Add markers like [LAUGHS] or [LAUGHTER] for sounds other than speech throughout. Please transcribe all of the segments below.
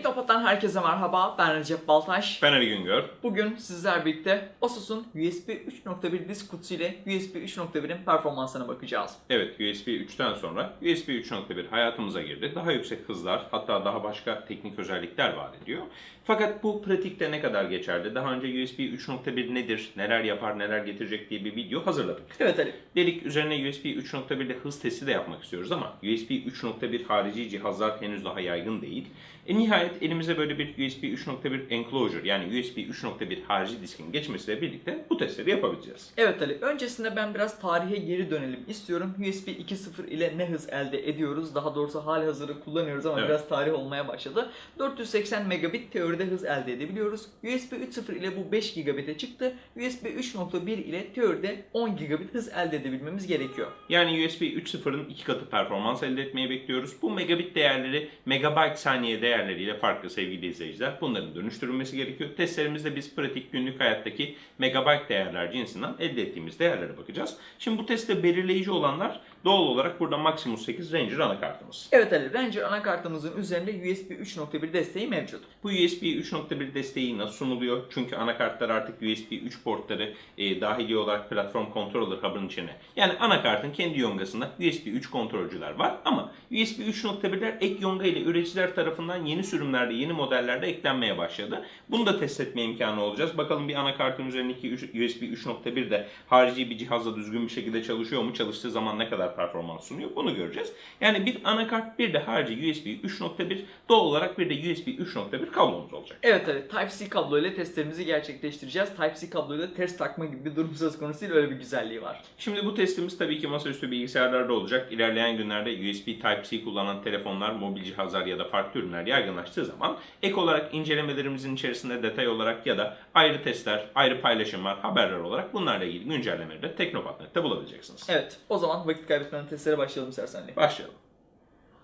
Teknopat'tan herkese merhaba. Ben Recep Baltaş. Ben Ali Güngör. Bugün sizler birlikte Asus'un USB 3.1 disk kutusu ile USB 3.1'in performansına bakacağız. Evet USB 3'ten sonra USB 3.1 hayatımıza girdi. Daha yüksek hızlar hatta daha başka teknik özellikler vaat ediyor. Fakat bu pratikte ne kadar geçerli? Daha önce USB 3.1 nedir, neler yapar, neler getirecek diye bir video hazırladık. Evet Ali. Dedik üzerine USB 3.1 ile hız testi de yapmak istiyoruz ama USB 3.1 harici cihazlar henüz daha yaygın değil. E nihayet elimize böyle bir USB 3.1 enclosure yani USB 3.1 harici diskin geçmesiyle birlikte bu testleri yapabileceğiz. Evet Ali. Öncesinde ben biraz tarihe geri dönelim istiyorum. USB 2.0 ile ne hız elde ediyoruz? Daha doğrusu hali hazırda kullanıyoruz ama Evet. biraz tarih olmaya başladı. 480 megabit teoride hız elde edebiliyoruz. USB 3.0 ile bu 5 gigabit'e çıktı. USB 3.1 ile teoride 10 gigabit hız elde edebilmemiz gerekiyor. Yani USB 3.0'ın iki katı performans elde etmeyi bekliyoruz. Bu megabit değerleri megabyte saniye değerleriyle farklı sevgili izleyiciler. Bunların dönüştürülmesi gerekiyor. Testlerimizde biz pratik günlük hayattaki megabyte değerler cinsinden elde ettiğimiz değerlere bakacağız. Şimdi bu testte belirleyici olanlar doğal olarak burada Maximus 8 Ranger anakartımız. Evet Ali, Ranger anakartımızın üzerinde USB 3.1 desteği mevcut. Bu USB 3.1 desteği nasıl sunuluyor? Çünkü anakartlar artık USB 3 portları e, dahili olarak platform controller hub'ın içine. Yani anakartın kendi yongasında USB 3 kontrolcüler var ama USB 3.1'ler ek yonga ile üreticiler tarafından yeni sürümlerde, yeni modellerde eklenmeye başladı. Bunu da test etme imkanı olacağız. Bakalım bir anakartın üzerindeki USB 3.1 de harici bir cihazla düzgün bir şekilde çalışıyor mu? Çalıştığı zaman ne kadar performans sunuyor? Bunu göreceğiz. Yani bir anakart bir de harici USB 3.1 doğal olarak bir de USB 3.1 kablomuz olacak. Evet Ali, Type-C kablo ile testlerimizi gerçekleştireceğiz. Type-C kabloyla test takma gibi bir durum söz konusu değil, öyle bir güzelliği var. Şimdi bu testimiz tabii ki masaüstü bilgisayarlarda olacak. İlerleyen günlerde USB Type-C kullanan telefonlar, mobil cihazlar ya da farklı ürünler yaygınlaştığı zaman ek olarak incelemelerimizin içerisinde detay olarak ya da ayrı testler, ayrı paylaşımlar, haberler olarak bunlarla ilgili güncellemeleri de Teknopat.net'te bulabileceksiniz. Evet, o zaman vakit kaybetmeden testlere başlayalım istersen Ali. Başlayalım.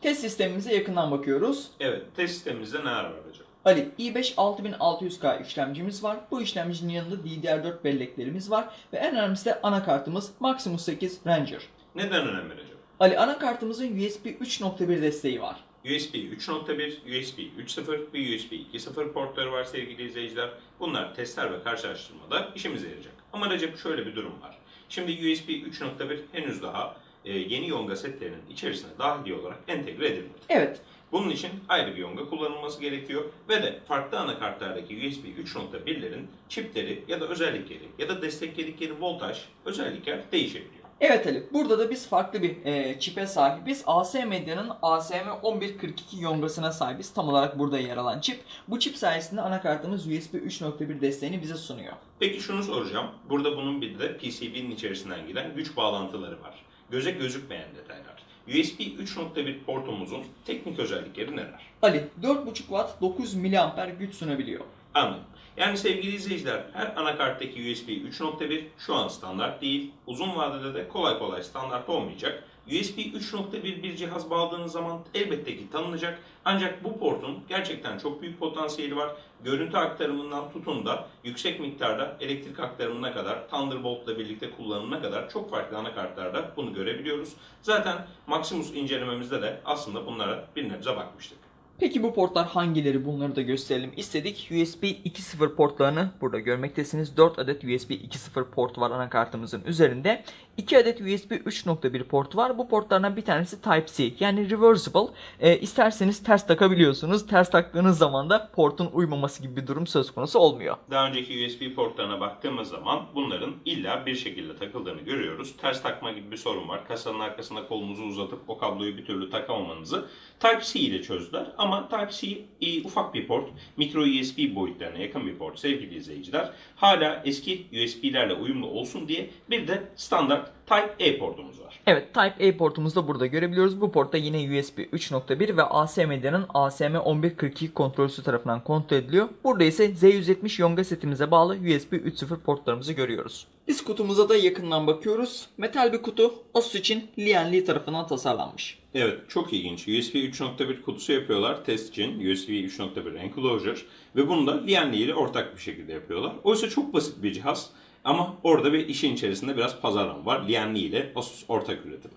Test sistemimize yakından bakıyoruz. Evet, test sistemimizde neler var hocam? Ali, i5 6600K işlemcimiz var. Bu işlemcinin yanında DDR4 belleklerimiz var. Ve en önemlisi de anakartımız Maximus 8 Ranger. Neden önemli hocam? Ali, anakartımızın USB 3.1 desteği var. USB 3.1, USB 3.0 ve USB 2.0 portları var sevgili izleyiciler. Bunlar testler ve karşılaştırmada işimize yarayacak. Ama Recep şöyle bir durum var. Şimdi USB 3.1 henüz daha yeni yonga setlerinin içerisine dahili olarak entegre edilmedi. Evet, Bunun için ayrı bir yonga kullanılması gerekiyor ve de farklı anakartlardaki USB 3.1'lerin çipleri ya da özellikleri ya da destekledikleri voltaj özellikler değişebiliyor. Evet Ali, burada da biz farklı bir e, çipe sahibiz. AC Medya'nın ASM 1142 yongasına sahibiz. Tam olarak burada yer alan çip. Bu çip sayesinde anakartımız USB 3.1 desteğini bize sunuyor. Peki şunu soracağım. Burada bunun bir de PCB'nin içerisinden giden güç bağlantıları var. Göze gözükmeyen detaylar. USB 3.1 portumuzun teknik özellikleri neler? Ali, 4.5 Watt 9 mAh güç sunabiliyor. Anladım. Yani sevgili izleyiciler her anakarttaki USB 3.1 şu an standart değil. Uzun vadede de kolay kolay standart olmayacak. USB 3.1 bir cihaz bağladığınız zaman elbette ki tanınacak. Ancak bu portun gerçekten çok büyük potansiyeli var. Görüntü aktarımından tutun da yüksek miktarda elektrik aktarımına kadar Thunderbolt ile birlikte kullanımına kadar çok farklı anakartlarda bunu görebiliyoruz. Zaten Maximus incelememizde de aslında bunlara bir nebze bakmıştık. Peki bu portlar hangileri bunları da gösterelim istedik. USB 2.0 portlarını burada görmektesiniz. 4 adet USB 2.0 port var anakartımızın üzerinde. 2 adet USB 3.1 port var. Bu portlardan bir tanesi Type-C yani reversible. Ee, isterseniz ters takabiliyorsunuz. Ters taktığınız zaman da portun uymaması gibi bir durum söz konusu olmuyor. Daha önceki USB portlarına baktığımız zaman bunların illa bir şekilde takıldığını görüyoruz. Ters takma gibi bir sorun var. Kasanın arkasına kolunuzu uzatıp o kabloyu bir türlü takamamanızı Type-C ile çözdüler. Ama Type-C e, ufak bir port. Micro USB boyutlarına yakın bir port sevgili izleyiciler. Hala eski USB'lerle uyumlu olsun diye bir de standart Type-A portumuz var. Evet Type-A portumuzu da burada görebiliyoruz. Bu portta yine USB 3.1 ve AC Medya'nın ASM 1142 kontrolcüsü tarafından kontrol ediliyor. Burada ise Z170 yonga setimize bağlı USB 3.0 portlarımızı görüyoruz. Biz kutumuza da yakından bakıyoruz. Metal bir kutu Asus için Lian Li tarafından tasarlanmış. Evet çok ilginç. USB 3.1 kutusu yapıyorlar test için. USB 3.1 enclosure ve bunu da Lianli ile ortak bir şekilde yapıyorlar. Oysa çok basit bir cihaz ama orada bir işin içerisinde biraz pazarlama var. Lianli ile Asus ortak üretimi.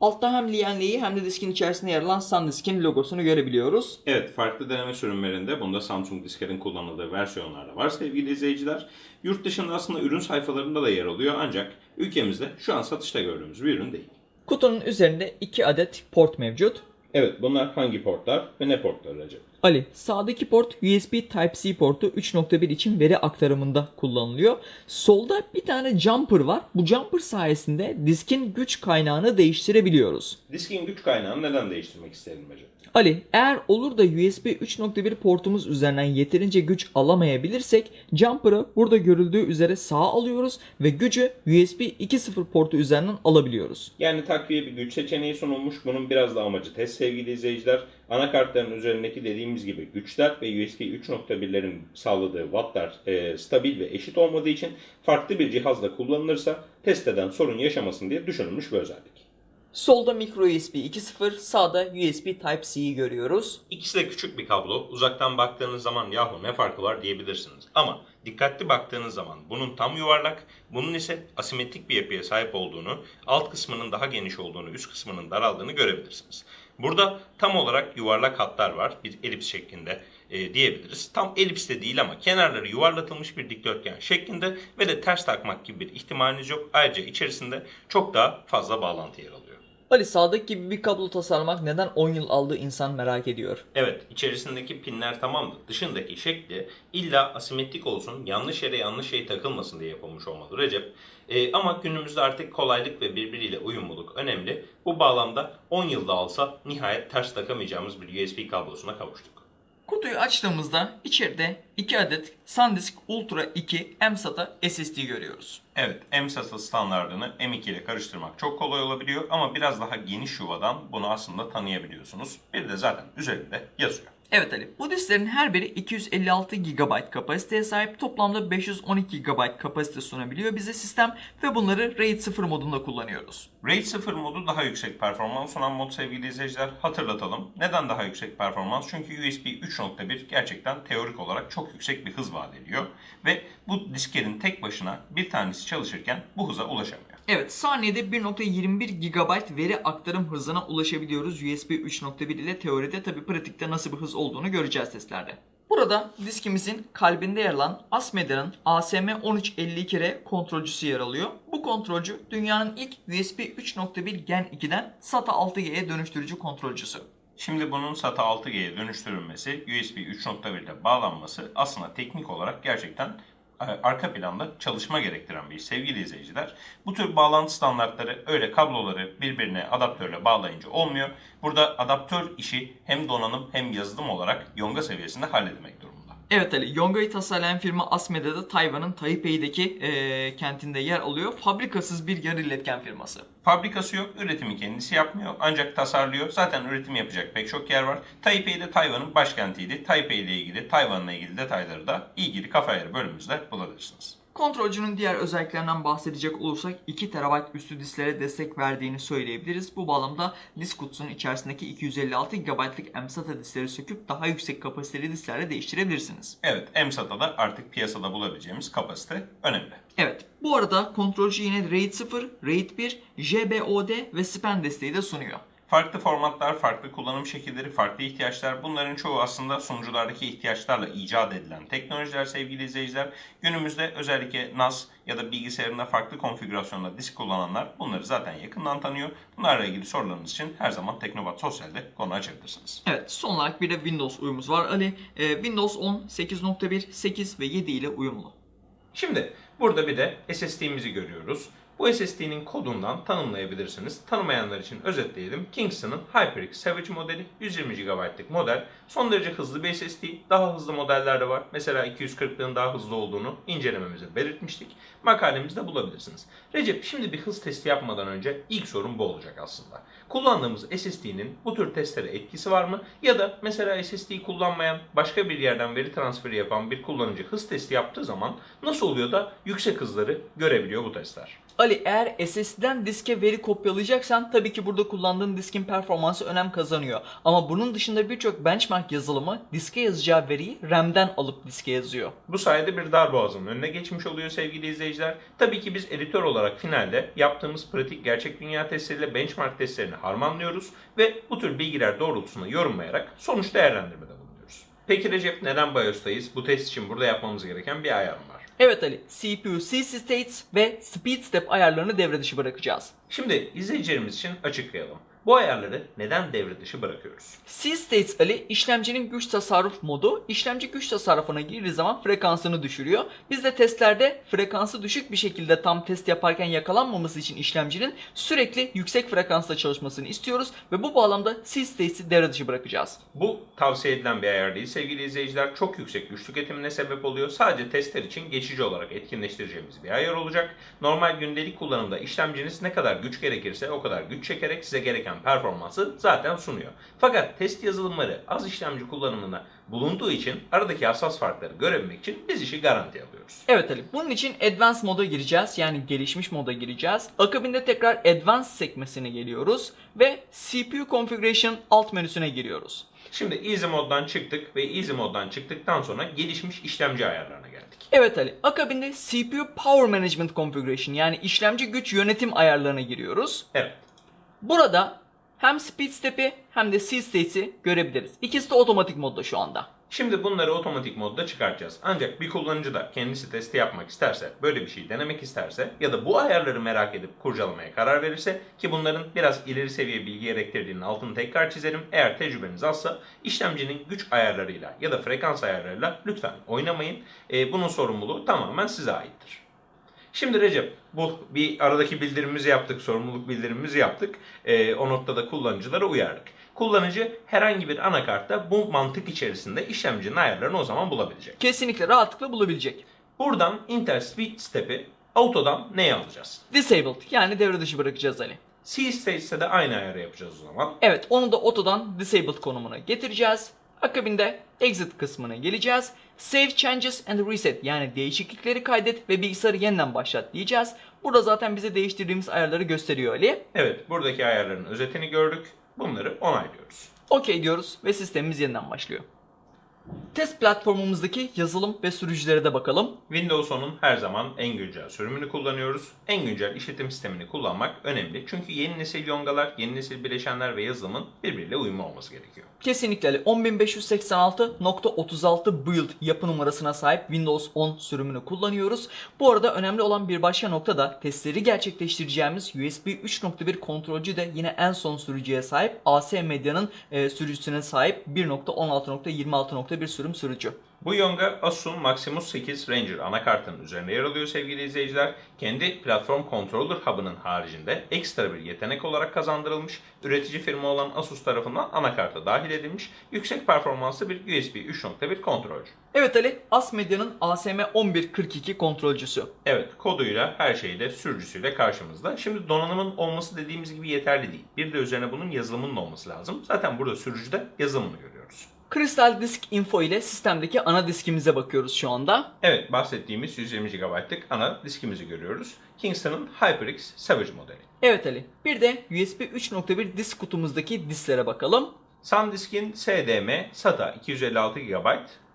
Altta hem Lianli'yi hem de diskin içerisinde yer alan SanDisk'in logosunu görebiliyoruz. Evet, farklı deneme sürümlerinde bunda Samsung disklerin kullanıldığı versiyonlarda var sevgili izleyiciler. Yurt dışında aslında ürün sayfalarında da yer alıyor ancak ülkemizde şu an satışta gördüğümüz bir ürün değil. Kutunun üzerinde 2 adet port mevcut. Evet, bunlar hangi portlar ve ne portlar Recep? Ali, sağdaki port USB Type-C portu 3.1 için veri aktarımında kullanılıyor. Solda bir tane jumper var. Bu jumper sayesinde diskin güç kaynağını değiştirebiliyoruz. Diskin güç kaynağını neden değiştirmek istedim Recep? Ali, eğer olur da USB 3.1 portumuz üzerinden yeterince güç alamayabilirsek jumper'ı burada görüldüğü üzere sağa alıyoruz ve gücü USB 2.0 portu üzerinden alabiliyoruz. Yani takviye bir güç seçeneği sunulmuş. Bunun biraz da amacı test sevgili izleyiciler. Anakartların üzerindeki dediğimiz gibi güçler ve USB 3.1'lerin sağladığı wattlar e, stabil ve eşit olmadığı için farklı bir cihazla kullanılırsa test eden sorun yaşamasın diye düşünülmüş bir özellik. Solda micro USB 2.0, sağda USB Type-C'yi görüyoruz. İkisi de küçük bir kablo. Uzaktan baktığınız zaman yahu ne farkı var diyebilirsiniz. Ama dikkatli baktığınız zaman bunun tam yuvarlak, bunun ise asimetrik bir yapıya sahip olduğunu, alt kısmının daha geniş olduğunu, üst kısmının daraldığını görebilirsiniz. Burada tam olarak yuvarlak hatlar var. Bir elips şeklinde e, diyebiliriz. Tam elips de değil ama kenarları yuvarlatılmış bir dikdörtgen şeklinde ve de ters takmak gibi bir ihtimaliniz yok. Ayrıca içerisinde çok daha fazla bağlantı yer alıyor. Ali sağdaki gibi bir kablo tasarlamak neden 10 yıl aldı insan merak ediyor. Evet, içerisindeki pinler tamamdır. Dışındaki şekli illa asimetrik olsun, yanlış yere yanlış şey takılmasın diye yapılmış olmalı Recep. Ee, ama günümüzde artık kolaylık ve birbiriyle uyumluluk önemli. Bu bağlamda 10 yılda alsa nihayet ters takamayacağımız bir USB kablosuna kavuştuk. Kutuyu açtığımızda içeride 2 adet SanDisk Ultra 2 mSATA SSD görüyoruz. Evet, M-SATA standartını M2 ile karıştırmak çok kolay olabiliyor ama biraz daha geniş yuvadan bunu aslında tanıyabiliyorsunuz. Bir de zaten üzerinde yazıyor. Evet Ali, bu disklerin her biri 256 GB kapasiteye sahip toplamda 512 GB kapasite sunabiliyor bize sistem ve bunları RAID 0 modunda kullanıyoruz. RAID 0 modu daha yüksek performans sunan mod sevgili izleyiciler. Hatırlatalım. Neden daha yüksek performans? Çünkü USB 3.1 gerçekten teorik olarak çok yüksek bir hız vaat ediyor. Ve bu disketin tek başına bir tanesi çalışırken bu hıza ulaşamıyor. Evet, saniyede 1.21 GB veri aktarım hızına ulaşabiliyoruz USB 3.1 ile teoride tabi pratikte nasıl bir hız olduğunu göreceğiz testlerde. Burada diskimizin kalbinde yer alan Asmedia'nın ASM1352R kontrolcüsü yer alıyor. Bu kontrolcü dünyanın ilk USB 3.1 Gen 2'den SATA 6G'ye dönüştürücü kontrolcüsü. Şimdi bunun SATA 6G'ye dönüştürülmesi, USB 3.1'de bağlanması aslında teknik olarak gerçekten arka planda çalışma gerektiren bir iş sevgili izleyiciler. Bu tür bağlantı standartları öyle kabloları birbirine adaptörle bağlayınca olmuyor. Burada adaptör işi hem donanım hem yazılım olarak yonga seviyesinde halledilmek durumunda. Evet Ali, Yonga'yı tasarlayan firma Asmedia'da Tayvan'ın Taipei'deki eee, kentinde yer alıyor. Fabrikasız bir yarı iletken firması. Fabrikası yok, üretimi kendisi yapmıyor ancak tasarlıyor. Zaten üretim yapacak pek çok yer var. Taipei de Tayvan'ın başkentiydi. Taipei ile ilgili, Tayvan'la ilgili detayları da ilgili kafa ayarı bölümümüzde bulabilirsiniz. Kontrolcünün diğer özelliklerinden bahsedecek olursak 2 TB üstü disklere destek verdiğini söyleyebiliriz. Bu bağlamda disk kutusunun içerisindeki 256 GB'lık mSATA diskleri söküp daha yüksek kapasiteli disklerle değiştirebilirsiniz. Evet, MSATA'da artık piyasada bulabileceğimiz kapasite önemli. Evet, bu arada kontrolcü yine RAID 0, RAID 1, JBOD ve SPAN desteği de sunuyor. Farklı formatlar, farklı kullanım şekilleri, farklı ihtiyaçlar bunların çoğu aslında sunuculardaki ihtiyaçlarla icat edilen teknolojiler sevgili izleyiciler. Günümüzde özellikle NAS ya da bilgisayarında farklı konfigürasyonda disk kullananlar bunları zaten yakından tanıyor. Bunlarla ilgili sorularınız için her zaman Teknobat Sosyal'de konu açabilirsiniz. Evet, son olarak bir de Windows uyumumuz var. Ali, e, Windows 10, 8.1, 8 ve 7 ile uyumlu. Şimdi burada bir de SSD'mizi görüyoruz. Bu SSD'nin kodundan tanımlayabilirsiniz. Tanımayanlar için özetleyelim. Kingston'ın HyperX Savage modeli 120 GB'lık model. Son derece hızlı bir SSD. Daha hızlı modeller de var. Mesela 240'lığın daha hızlı olduğunu incelememize belirtmiştik. Makalemizde bulabilirsiniz. Recep şimdi bir hız testi yapmadan önce ilk sorun bu olacak aslında. Kullandığımız SSD'nin bu tür testlere etkisi var mı? Ya da mesela SSD kullanmayan başka bir yerden veri transferi yapan bir kullanıcı hız testi yaptığı zaman nasıl oluyor da yüksek hızları görebiliyor bu testler? Ali eğer SSD'den diske veri kopyalayacaksan tabii ki burada kullandığın diskin performansı önem kazanıyor. Ama bunun dışında birçok benchmark yazılımı diske yazacağı veriyi RAM'den alıp diske yazıyor. Bu sayede bir darboğazın önüne geçmiş oluyor sevgili izleyiciler. Tabii ki biz editör olarak finalde yaptığımız pratik gerçek dünya testleriyle benchmark testlerini harmanlıyoruz ve bu tür bilgiler doğrultusunda yorumlayarak sonuç değerlendirmede bulunuyoruz. Peki Recep neden BIOS'tayız? Bu test için burada yapmamız gereken bir ayarım var. Evet Ali, CPU CC states ve speed step ayarlarını devre dışı bırakacağız. Şimdi izleyicilerimiz için açıklayalım. Bu ayarları neden devre dışı bırakıyoruz? C-States Ali işlemcinin güç tasarruf modu. İşlemci güç tasarrufuna girdiği zaman frekansını düşürüyor. Biz de testlerde frekansı düşük bir şekilde tam test yaparken yakalanmaması için işlemcinin sürekli yüksek frekansta çalışmasını istiyoruz ve bu bağlamda C-States'i devre dışı bırakacağız. Bu tavsiye edilen bir ayar değil sevgili izleyiciler. Çok yüksek güç tüketimine sebep oluyor. Sadece testler için geçici olarak etkinleştireceğimiz bir ayar olacak. Normal gündelik kullanımda işlemciniz ne kadar güç gerekirse o kadar güç çekerek size gereken performansı zaten sunuyor. Fakat test yazılımları az işlemci kullanımına bulunduğu için aradaki hassas farkları görebilmek için biz işi garanti alıyoruz. Evet Ali, bunun için Advanced moda gireceğiz. Yani gelişmiş moda gireceğiz. Akabinde tekrar Advanced sekmesine geliyoruz ve CPU Configuration alt menüsüne giriyoruz. Şimdi Easy moddan çıktık ve Easy moddan çıktıktan sonra gelişmiş işlemci ayarlarına geldik. Evet Ali, akabinde CPU Power Management Configuration yani işlemci güç yönetim ayarlarına giriyoruz. Evet. Burada hem speed step'i hem de C states'i görebiliriz. İkisi de otomatik modda şu anda. Şimdi bunları otomatik modda çıkartacağız. Ancak bir kullanıcı da kendisi testi yapmak isterse, böyle bir şey denemek isterse ya da bu ayarları merak edip kurcalamaya karar verirse ki bunların biraz ileri seviye bilgi gerektirdiğinin altını tekrar çizerim. Eğer tecrübeniz azsa işlemcinin güç ayarlarıyla ya da frekans ayarlarıyla lütfen oynamayın. Ee, bunun sorumluluğu tamamen size aittir. Şimdi Recep, bu bir aradaki bildirimimizi yaptık, sorumluluk bildirimimizi yaptık. Ee, o noktada kullanıcılara uyardık. Kullanıcı herhangi bir anakartta bu mantık içerisinde işlemcinin ayarlarını o zaman bulabilecek. Kesinlikle rahatlıkla bulabilecek. Buradan interspeed step'i auto'dan neye alacağız? Disabled yani devre dışı bırakacağız Ali. C states'te de aynı ayarı yapacağız o zaman. Evet onu da otodan disabled konumuna getireceğiz. Akabinde exit kısmına geleceğiz. Save changes and reset yani değişiklikleri kaydet ve bilgisayarı yeniden başlat diyeceğiz. Burada zaten bize değiştirdiğimiz ayarları gösteriyor Ali. Evet, buradaki ayarların özetini gördük. Bunları onaylıyoruz. OK diyoruz ve sistemimiz yeniden başlıyor. Test platformumuzdaki yazılım ve sürücülere de bakalım. Windows 10'un her zaman en güncel sürümünü kullanıyoruz. En güncel işletim sistemini kullanmak önemli. Çünkü yeni nesil yongalar, yeni nesil bileşenler ve yazılımın birbiriyle uyumlu olması gerekiyor. Kesinlikle Ali. 10586.36 build yapı numarasına sahip Windows 10 sürümünü kullanıyoruz. Bu arada önemli olan bir başka nokta da testleri gerçekleştireceğimiz USB 3.1 kontrolcü de yine en son sürücüye sahip AC Media'nın e, sürücüsüne sahip 1.16.26.1 sürüm sürücü. Bu yonga Asus'un Maximus 8 Ranger anakartının üzerinde yer alıyor sevgili izleyiciler. Kendi platform controller hub'ının haricinde ekstra bir yetenek olarak kazandırılmış, üretici firma olan Asus tarafından anakarta dahil edilmiş, yüksek performanslı bir USB 3.1 kontrolcü. Evet Ali, AS Media'nın ASM 1142 kontrolcüsü. Evet, koduyla, her şeyle, sürücüsüyle karşımızda. Şimdi donanımın olması dediğimiz gibi yeterli değil. Bir de üzerine bunun yazılımının olması lazım. Zaten burada sürücüde yazılımını görüyoruz. Crystal Disk Info ile sistemdeki ana diskimize bakıyoruz şu anda. Evet, bahsettiğimiz 120 GB'lık ana diskimizi görüyoruz. Kingston'ın HyperX Savage modeli. Evet Ali, bir de USB 3.1 disk kutumuzdaki disklere bakalım. SanDisk'in SDM SATA 256 GB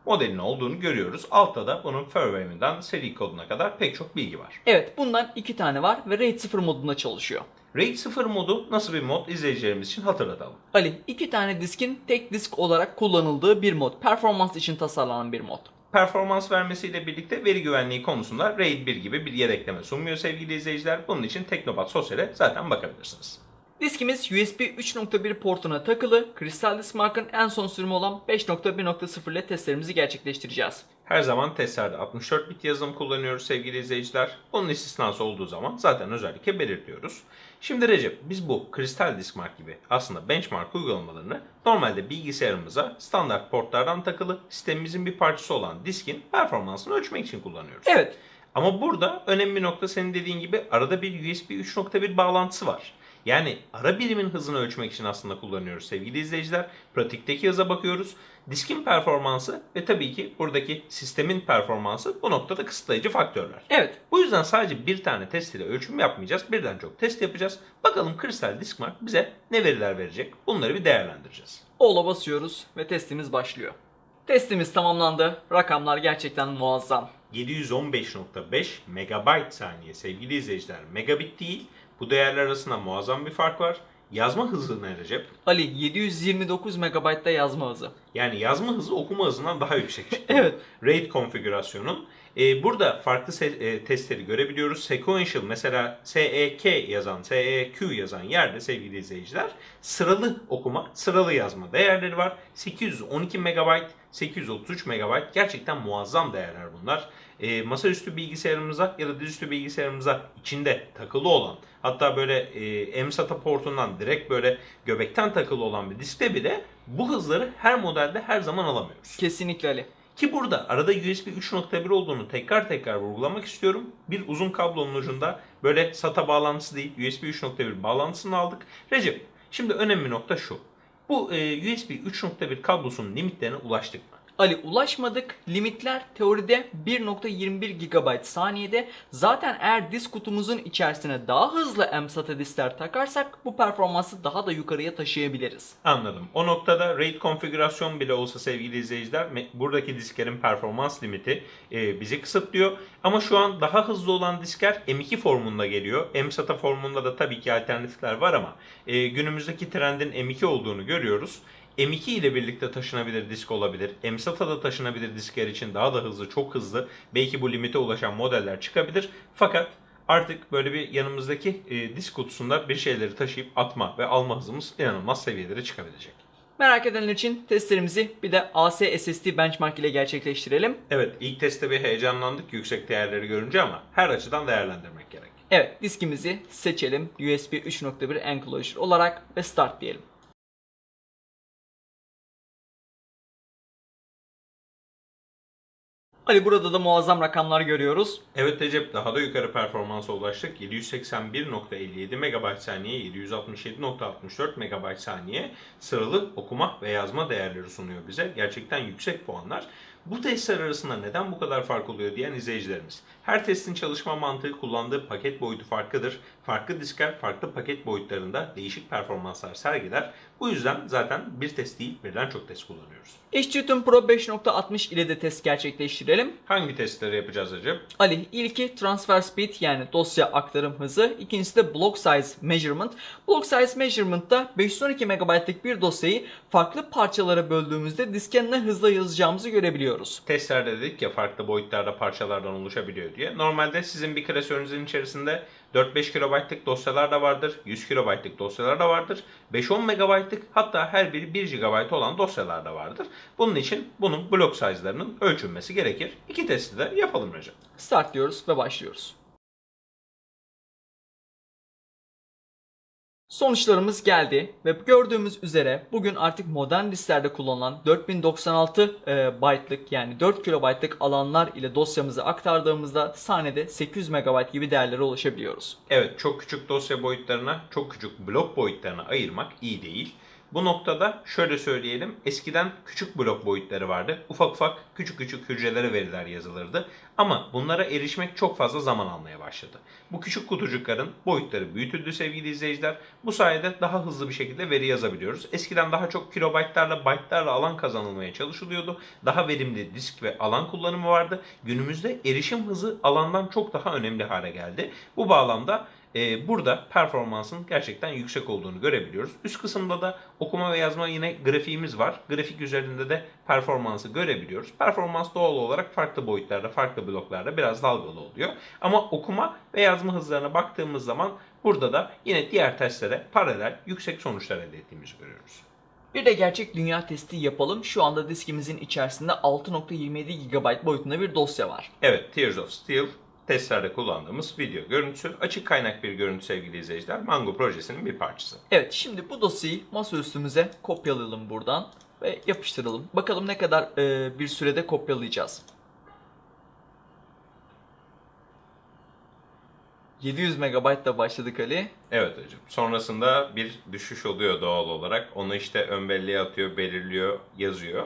modelinin olduğunu görüyoruz. Altta da bunun firmware'inden seri koduna kadar pek çok bilgi var. Evet bundan iki tane var ve RAID 0 modunda çalışıyor. RAID 0 modu nasıl bir mod izleyicilerimiz için hatırlatalım. Ali iki tane diskin tek disk olarak kullanıldığı bir mod. Performans için tasarlanan bir mod. Performans vermesiyle birlikte veri güvenliği konusunda RAID 1 gibi bir yedekleme sunmuyor sevgili izleyiciler. Bunun için Teknopat Sosyal'e zaten bakabilirsiniz. Diskimiz USB 3.1 portuna takılı. Crystal Disk Mark'ın en son sürümü olan 5.1.0 ile testlerimizi gerçekleştireceğiz. Her zaman testlerde 64 bit yazılım kullanıyoruz sevgili izleyiciler. Bunun istisnası olduğu zaman zaten özellikle belirtiyoruz. Şimdi Recep biz bu Crystal Disk Mark gibi aslında benchmark uygulamalarını normalde bilgisayarımıza standart portlardan takılı sistemimizin bir parçası olan diskin performansını ölçmek için kullanıyoruz. Evet Ama burada önemli nokta senin dediğin gibi arada bir USB 3.1 bağlantısı var. Yani ara birimin hızını ölçmek için aslında kullanıyoruz sevgili izleyiciler. Pratikteki hıza bakıyoruz. Diskin performansı ve tabii ki buradaki sistemin performansı bu noktada kısıtlayıcı faktörler. Evet. Bu yüzden sadece bir tane test ile ölçüm yapmayacağız. Birden çok test yapacağız. Bakalım kristal diskmark bize ne veriler verecek? Bunları bir değerlendireceğiz. Ola basıyoruz ve testimiz başlıyor. Testimiz tamamlandı. Rakamlar gerçekten muazzam. 715.5 megabayt saniye sevgili izleyiciler. Megabit değil. Bu değerler arasında muazzam bir fark var. Yazma hızı ne Recep? Ali 729 MB'da yazma hızı. Yani yazma hızı okuma hızından daha yüksek çıktı. Evet. RAID konfigürasyonun. Ee, burada farklı se- e, testleri görebiliyoruz. Sequential mesela SEK yazan, SEQ yazan yerde sevgili izleyiciler sıralı okuma, sıralı yazma değerleri var. 812 MB, 833 MB gerçekten muazzam değerler bunlar. Ee, masaüstü bilgisayarımıza ya da dizüstü bilgisayarımıza içinde takılı olan hatta böyle e, MSATA portundan direkt böyle göbekten takılı olan bir diskte bile bu hızları her modelde her zaman alamıyoruz. Kesinlikle Ali. Ki burada arada USB 3.1 olduğunu tekrar tekrar vurgulamak istiyorum. Bir uzun kablonun ucunda böyle SATA bağlantısı değil USB 3.1 bağlantısını aldık. Recep şimdi önemli nokta şu. Bu e, USB 3.1 kablosunun limitlerine ulaştık mı? Ali ulaşmadık. Limitler teoride 1.21 GB saniyede. Zaten eğer disk kutumuzun içerisine daha hızlı MSATA diskler takarsak bu performansı daha da yukarıya taşıyabiliriz. Anladım. O noktada RAID konfigürasyon bile olsa sevgili izleyiciler buradaki disklerin performans limiti e, bizi kısıtlıyor. Ama şu an daha hızlı olan diskler M2 formunda geliyor. MSATA formunda da tabii ki alternatifler var ama e, günümüzdeki trendin M2 olduğunu görüyoruz. M2 ile birlikte taşınabilir disk olabilir. MSATA'da taşınabilir diskler için daha da hızlı, çok hızlı belki bu limite ulaşan modeller çıkabilir. Fakat artık böyle bir yanımızdaki e, disk kutusunda bir şeyleri taşıyıp atma ve alma hızımız inanılmaz seviyelere çıkabilecek. Merak edenler için testlerimizi bir de AC SSD benchmark ile gerçekleştirelim. Evet ilk testte bir heyecanlandık yüksek değerleri görünce ama her açıdan değerlendirmek gerek. Evet diskimizi seçelim USB 3.1 enclosure olarak ve start diyelim. Ali burada da muazzam rakamlar görüyoruz. Evet Recep daha da yukarı performansa ulaştık. 781.57 MB saniye, 767.64 MB saniye sıralı okuma ve yazma değerleri sunuyor bize. Gerçekten yüksek puanlar. Bu testler arasında neden bu kadar fark oluyor diyen izleyicilerimiz. Her testin çalışma mantığı kullandığı paket boyutu farklıdır. Farklı diskler farklı paket boyutlarında değişik performanslar sergiler. Bu yüzden zaten bir test değil birden çok test kullanıyoruz. HTTune Pro 5.60 ile de test gerçekleştirelim. Hangi testleri yapacağız Recep? Ali ilki transfer speed yani dosya aktarım hızı. İkincisi de block size measurement. Block size measurement'ta 512 MB'lık bir dosyayı farklı parçalara böldüğümüzde diske ne hızla yazacağımızı görebiliyoruz. Testlerde dedik ya farklı boyutlarda parçalardan oluşabiliyor diye. Normalde sizin bir klasörünüzün içerisinde 4-5 kilobaytlık dosyalar da vardır, 100 kilobaytlık dosyalar da vardır, 5-10 megabaytlık hatta her biri 1 GB olan dosyalar da vardır. Bunun için bunun blok size'larının ölçülmesi gerekir. İki testi de yapalım Recep. Start diyoruz ve başlıyoruz. Sonuçlarımız geldi ve gördüğümüz üzere bugün artık modern disklerde kullanılan 4096 e, byte'lık yani 4 kilobaytlık alanlar ile dosyamızı aktardığımızda saniyede 800 MB gibi değerlere ulaşabiliyoruz. Evet çok küçük dosya boyutlarına, çok küçük blok boyutlarına ayırmak iyi değil. Bu noktada şöyle söyleyelim. Eskiden küçük blok boyutları vardı. Ufak ufak küçük küçük hücrelere veriler yazılırdı. Ama bunlara erişmek çok fazla zaman almaya başladı. Bu küçük kutucukların boyutları büyütüldü sevgili izleyiciler. Bu sayede daha hızlı bir şekilde veri yazabiliyoruz. Eskiden daha çok kilobaytlarla, byte'larla alan kazanılmaya çalışılıyordu. Daha verimli disk ve alan kullanımı vardı. Günümüzde erişim hızı alandan çok daha önemli hale geldi. Bu bağlamda e, burada performansın gerçekten yüksek olduğunu görebiliyoruz. Üst kısımda da okuma ve yazma yine grafiğimiz var. Grafik üzerinde de performansı görebiliyoruz. Performans doğal olarak farklı boyutlarda, farklı bloklarda biraz dalgalı oluyor. Ama okuma ve yazma hızlarına baktığımız zaman burada da yine diğer testlere paralel yüksek sonuçlar elde ettiğimizi görüyoruz. Bir de gerçek dünya testi yapalım. Şu anda diskimizin içerisinde 6.27 GB boyutunda bir dosya var. Evet, Tears of Steel testlerde kullandığımız video görüntüsü. Açık kaynak bir görüntü sevgili izleyiciler. Mango projesinin bir parçası. Evet şimdi bu dosyayı masaüstümüze kopyalayalım buradan ve yapıştıralım. Bakalım ne kadar e, bir sürede kopyalayacağız. 700 MB da başladık Ali. Evet hocam. Sonrasında bir düşüş oluyor doğal olarak. Onu işte ön belleğe atıyor, belirliyor, yazıyor.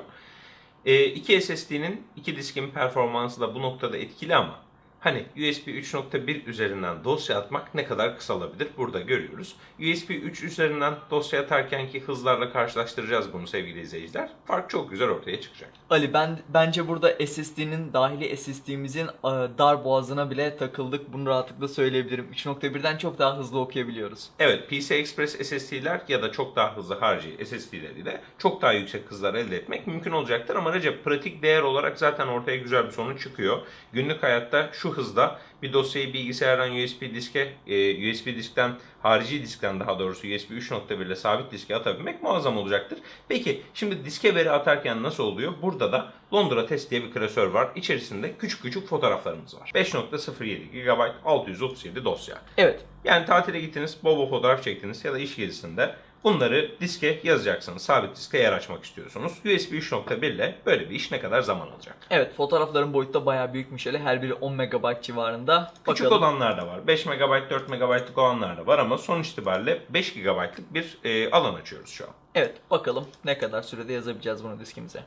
E, iki SSD'nin iki diskin performansı da bu noktada etkili ama hani USB 3.1 üzerinden dosya atmak ne kadar kısalabilir burada görüyoruz. USB 3 üzerinden dosya atarken ki hızlarla karşılaştıracağız bunu sevgili izleyiciler. Fark çok güzel ortaya çıkacak. Ali ben bence burada SSD'nin dahili SSD'mizin e, dar boğazına bile takıldık. Bunu rahatlıkla söyleyebilirim. 3.1'den çok daha hızlı okuyabiliyoruz. Evet PCI Express SSD'ler ya da çok daha hızlı harici SSD'leriyle çok daha yüksek hızlar elde etmek mümkün olacaktır. Ama Recep pratik değer olarak zaten ortaya güzel bir sonuç çıkıyor. Günlük hayatta şu hızda bir dosyayı bilgisayardan USB diske, e, USB diskten, harici diskten daha doğrusu USB 3.1 ile sabit diske atabilmek muazzam olacaktır. Peki şimdi diske veri atarken nasıl oluyor? Burada da Londra Test diye bir klasör var. İçerisinde küçük küçük fotoğraflarımız var. 5.07 GB 637 dosya. Evet. Yani tatile gittiniz, bol bol fotoğraf çektiniz ya da iş gezisinde bunları diske yazacaksınız. Sabit diske yer açmak istiyorsunuz. USB 3.1 ile böyle bir iş ne kadar zaman alacak? Evet fotoğrafların boyutu da bayağı büyükmüş hele. Her biri 10 MB civarında. Küçük Bakalım. olanlar da var. 5 MB, 4 MB'lık olanlar da var ama sonuç itibariyle 5 GB'lık bir e, alan açıyoruz şu an. Evet bakalım ne kadar sürede yazabileceğiz bunu diskimize.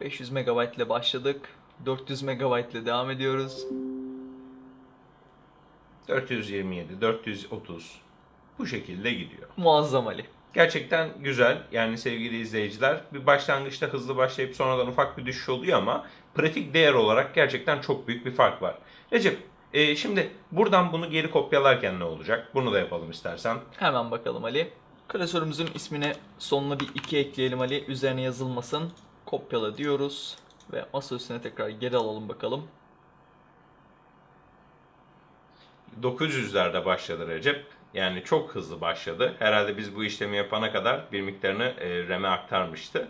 500 MB ile başladık. 400 MB ile devam ediyoruz. 427, 430 bu şekilde gidiyor. Muazzam Ali. Gerçekten güzel yani sevgili izleyiciler. Bir başlangıçta hızlı başlayıp sonradan ufak bir düşüş oluyor ama pratik değer olarak gerçekten çok büyük bir fark var. Recep e, şimdi buradan bunu geri kopyalarken ne olacak? Bunu da yapalım istersen. Hemen bakalım Ali. Klasörümüzün ismine sonuna bir 2 ekleyelim Ali. Üzerine yazılmasın. Kopyala diyoruz. Ve masa üstüne tekrar geri alalım bakalım. 900'lerde başladı Recep. Yani çok hızlı başladı. Herhalde biz bu işlemi yapana kadar bir miktarını e, RAM'e aktarmıştı.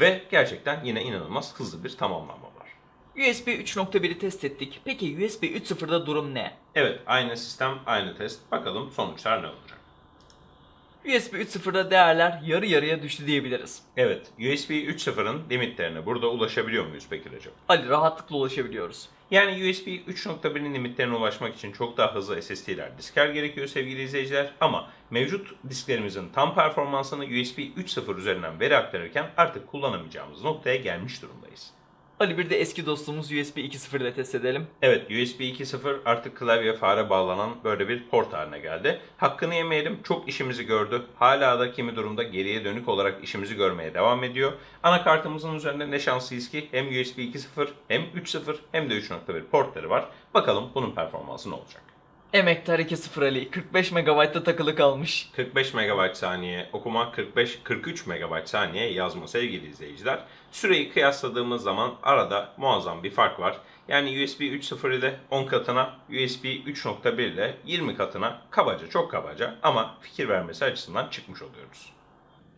Ve gerçekten yine inanılmaz hızlı bir tamamlama var. USB 3.1'i test ettik. Peki USB 3.0'da durum ne? Evet aynı sistem aynı test. Bakalım sonuçlar ne olacak? USB 3.0'da değerler yarı yarıya düştü diyebiliriz. Evet USB 3.0'ın limitlerine burada ulaşabiliyor muyuz peki Recep? Ali rahatlıkla ulaşabiliyoruz. Yani USB 3.1'in limitlerine ulaşmak için çok daha hızlı SSD'ler, disker gerekiyor sevgili izleyiciler. Ama mevcut disklerimizin tam performansını USB 3.0 üzerinden veri aktarırken artık kullanamayacağımız noktaya gelmiş durumdayız. Ali bir de eski dostumuz USB 2.0 ile test edelim. Evet USB 2.0 artık klavye fare bağlanan böyle bir port haline geldi. Hakkını yemeyelim çok işimizi gördü. Hala da kimi durumda geriye dönük olarak işimizi görmeye devam ediyor. Anakartımızın üzerinde ne şanslıyız ki hem USB 2.0 hem 3.0 hem de 3.1 portları var. Bakalım bunun performansı ne olacak? Emektar 2.0 Ali 45 MB'da takılı kalmış. 45 MB saniye okuma, 45 43 MB saniye yazma sevgili izleyiciler. Süreyi kıyasladığımız zaman arada muazzam bir fark var. Yani USB 3.0 ile 10 katına, USB 3.1 ile 20 katına kabaca çok kabaca ama fikir vermesi açısından çıkmış oluyoruz.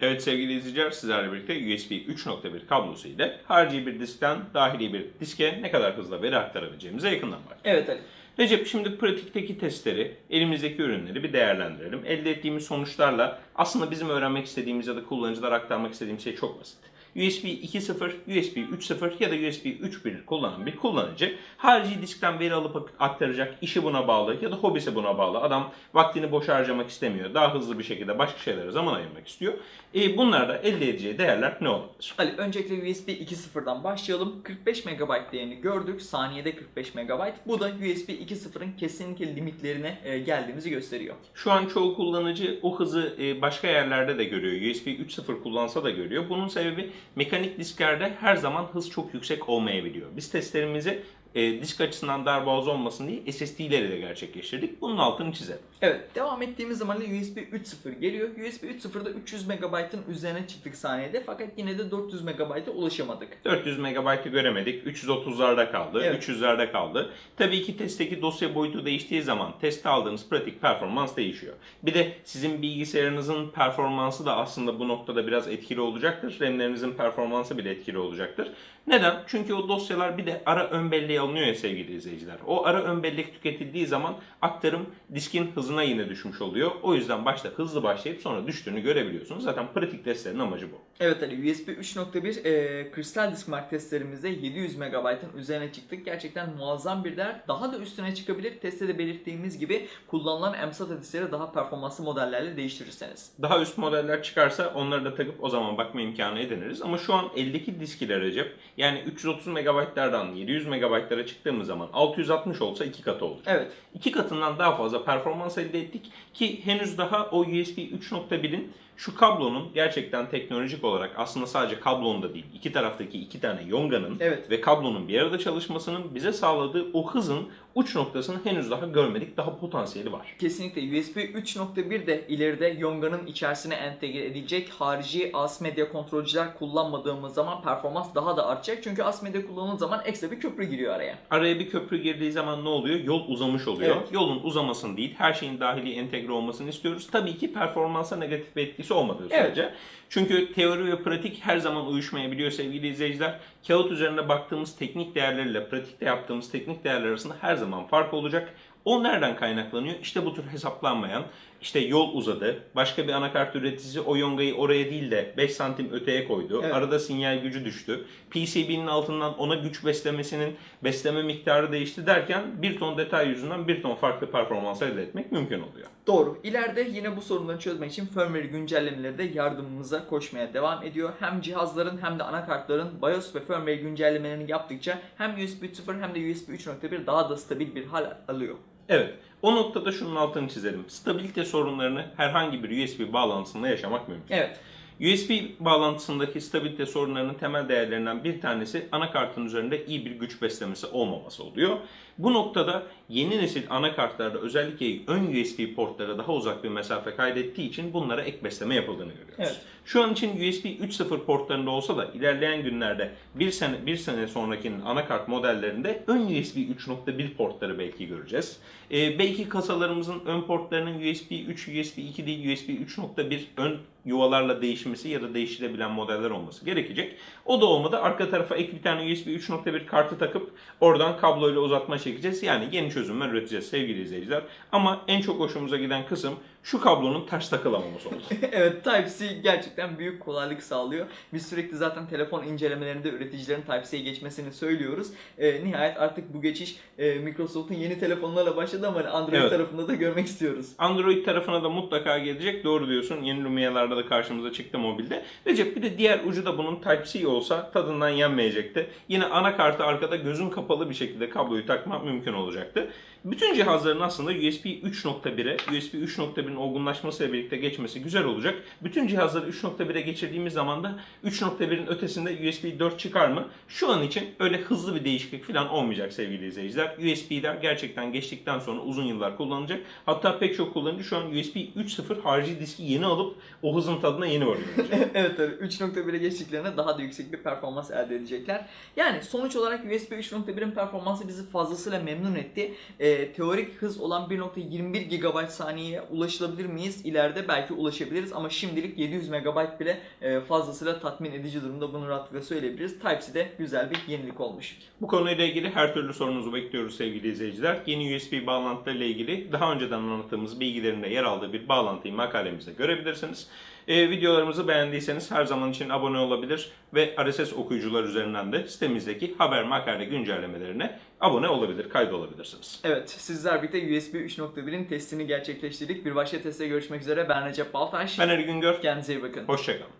Evet sevgili izleyiciler sizlerle birlikte USB 3.1 kablosu ile harici bir diskten dahili bir diske ne kadar hızla veri aktarabileceğimize yakından bak. Evet Ali. Recep şimdi pratikteki testleri, elimizdeki ürünleri bir değerlendirelim. Elde ettiğimiz sonuçlarla aslında bizim öğrenmek istediğimiz ya da kullanıcılara aktarmak istediğimiz şey çok basit. USB 2.0, USB 3.0 ya da USB 3.1 kullanan bir kullanıcı harici diskten veri alıp aktaracak, işi buna bağlı ya da hobisi buna bağlı. Adam vaktini boş harcamak istemiyor, daha hızlı bir şekilde başka şeylere zaman ayırmak istiyor. E, bunlarda elde edeceği değerler ne olabilir? Ali öncelikle USB 2.0'dan başlayalım. 45 MB değerini gördük. Saniyede 45 MB. Bu da USB 2.0'ın kesinlikle limitlerine e, geldiğimizi gösteriyor. Şu an çoğu kullanıcı o hızı e, başka yerlerde de görüyor. USB 3.0 kullansa da görüyor. Bunun sebebi mekanik disklerde her zaman hız çok yüksek olmayabiliyor. Biz testlerimizi e, disk açısından darboğaz olmasın diye SSD'leri de gerçekleştirdik. Bunun altını çizelim. Evet devam ettiğimiz zaman da USB 3.0 geliyor. USB 3.0'da 300 MB'ın üzerine çıktık saniyede fakat yine de 400 MB'a ulaşamadık. 400 MB'ı göremedik. 330'larda kaldı. Evet. 300'lerde kaldı. Tabii ki testteki dosya boyutu değiştiği zaman testte aldığınız pratik performans değişiyor. Bir de sizin bilgisayarınızın performansı da aslında bu noktada biraz etkili olacaktır. RAM'lerinizin performansı bile etkili olacaktır. Neden? Çünkü o dosyalar bir de ara ön belleğe alınıyor ya sevgili izleyiciler. O ara ön bellek tüketildiği zaman aktarım diskin hızına yine düşmüş oluyor. O yüzden başta hızlı başlayıp sonra düştüğünü görebiliyorsunuz. Zaten pratik testlerin amacı bu. Evet Ali USB 3.1 e, kristal disk mark testlerimizde 700 MB'ın üzerine çıktık. Gerçekten muazzam bir değer. Daha da üstüne çıkabilir. Testte de belirttiğimiz gibi kullanılan MSATA diskleri daha performanslı modellerle değiştirirseniz. Daha üst modeller çıkarsa onları da takıp o zaman bakma imkanı ediniriz. Ama şu an eldeki disk ile Recep yani 330 MB'lardan 700 MB'lara çıktığımız zaman 660 olsa iki katı olur. Evet. İki katından daha fazla performans elde ettik ki henüz daha o USB 3.1'in şu kablonun gerçekten teknolojik olarak aslında sadece kablonun da değil iki taraftaki iki tane yonganın Evet. ve kablonun bir arada çalışmasının bize sağladığı o hızın uç noktasını henüz daha görmedik. Daha potansiyeli var. Kesinlikle USB 3.1 de ileride Yonga'nın içerisine entegre edilecek. Harici as medya kontrolcüler kullanmadığımız zaman performans daha da artacak. Çünkü as medya kullanıldığı zaman ekstra bir köprü giriyor araya. Araya bir köprü girdiği zaman ne oluyor? Yol uzamış oluyor. Evet. Yolun uzamasını değil, her şeyin dahili entegre olmasını istiyoruz. Tabii ki performansa negatif bir etkisi olmadığı Evet. sürece. Çünkü teori ve pratik her zaman uyuşmayabiliyor sevgili izleyiciler. Kağıt üzerinde baktığımız teknik değerlerle pratikte yaptığımız teknik değerler arasında her zaman fark olacak. O nereden kaynaklanıyor? İşte bu tür hesaplanmayan, işte yol uzadı, başka bir anakart üreticisi o yongayı oraya değil de 5 santim öteye koydu. Evet. Arada sinyal gücü düştü. PCB'nin altından ona güç beslemesinin besleme miktarı değişti derken bir ton detay yüzünden bir ton farklı performans elde etmek mümkün oluyor. Doğru. İleride yine bu sorunları çözmek için firmware güncellemeleri de yardımımıza koşmaya devam ediyor. Hem cihazların hem de anakartların BIOS ve firmware güncellemelerini yaptıkça hem USB 3.0 hem de USB 3.1 daha da stabil bir hal alıyor. Evet. O noktada şunun altını çizelim. Stabilite sorunlarını herhangi bir USB bağlantısında yaşamak mümkün. Evet. USB bağlantısındaki stabilite sorunlarının temel değerlerinden bir tanesi anakartın üzerinde iyi bir güç beslemesi olmaması oluyor. Bu noktada yeni nesil anakartlarda özellikle ön USB portlara daha uzak bir mesafe kaydettiği için bunlara ek besleme yapıldığını görüyoruz. Evet. Şu an için USB 3.0 portlarında olsa da ilerleyen günlerde bir sene bir sene sonrakinin anakart modellerinde ön USB 3.1 portları belki göreceğiz. Ee, belki kasalarımızın ön portlarının USB 3, USB 2 değil USB 3.1 ön yuvalarla değişmesi ya da değiştirebilen modeller olması gerekecek. O da olmadı. Arka tarafa ek bir tane USB 3.1 kartı takıp oradan kabloyla uzatma çekeceğiz. Yani yeni çözümler üreteceğiz sevgili izleyiciler. Ama en çok hoşumuza giden kısım şu kablonun ters takılamaması oldu. [LAUGHS] evet Type-C gerçekten büyük kolaylık sağlıyor. Biz sürekli zaten telefon incelemelerinde üreticilerin Type-C'ye geçmesini söylüyoruz. Ee, nihayet artık bu geçiş e, Microsoft'un yeni telefonlarla başladı ama hani Android Evet. tarafında da görmek istiyoruz. Android tarafına da mutlaka gelecek. Doğru diyorsun. Yeni Lumia'larda da karşımıza çıktı mobilde. Recep bir de diğer ucu da bunun Type-C olsa tadından yenmeyecekti. Yine anakartı arkada gözün kapalı bir şekilde kabloyu takma mümkün olacaktı. Bütün cihazların aslında USB 3.1'e, USB 3.1'in olgunlaşmasıyla birlikte geçmesi güzel olacak. Bütün cihazları 3.1'e geçirdiğimiz zaman da 3.1'in ötesinde USB 4 çıkar mı? Şu an için öyle hızlı bir değişiklik falan olmayacak sevgili izleyiciler. USB'ler gerçekten geçtikten sonra uzun yıllar kullanılacak. Hatta pek çok kullanıcı şu an USB 3.0 harici diski yeni alıp o hızın tadına yeni varıyor. [LAUGHS] evet tabii 3.1'e geçtiklerinde daha da yüksek bir performans elde edecekler. Yani sonuç olarak USB 3.1'in performansı bizi fazlasıyla memnun etti. Ee, teorik hız olan 1.21 GB saniyeye ulaşılabilir miyiz? İleride belki ulaşabiliriz ama şimdilik 700 MB bile e, fazlasıyla tatmin edici durumda. Bunu rahatlıkla söyleyebiliriz. Type-C de güzel bir yenilik olmuş. Bu konuyla ilgili her türlü sorunuzu bekliyoruz sevgili izleyiciler. Yeni USB bağlantılarıyla ilgili daha önceden anlattığımız bilgilerin de yer aldığı bir bağlantıyı makalemizde görebilirsiniz. Ee, videolarımızı beğendiyseniz her zaman için abone olabilir ve RSS okuyucular üzerinden de sitemizdeki haber makale güncellemelerine abone olabilir, kaydolabilirsiniz. Evet sizler birlikte USB 3.1'in testini gerçekleştirdik. Bir başka testte görüşmek üzere. Ben Recep Baltaş. Ben Ali Güngör, Kendinize iyi bakın. hoşçakalın.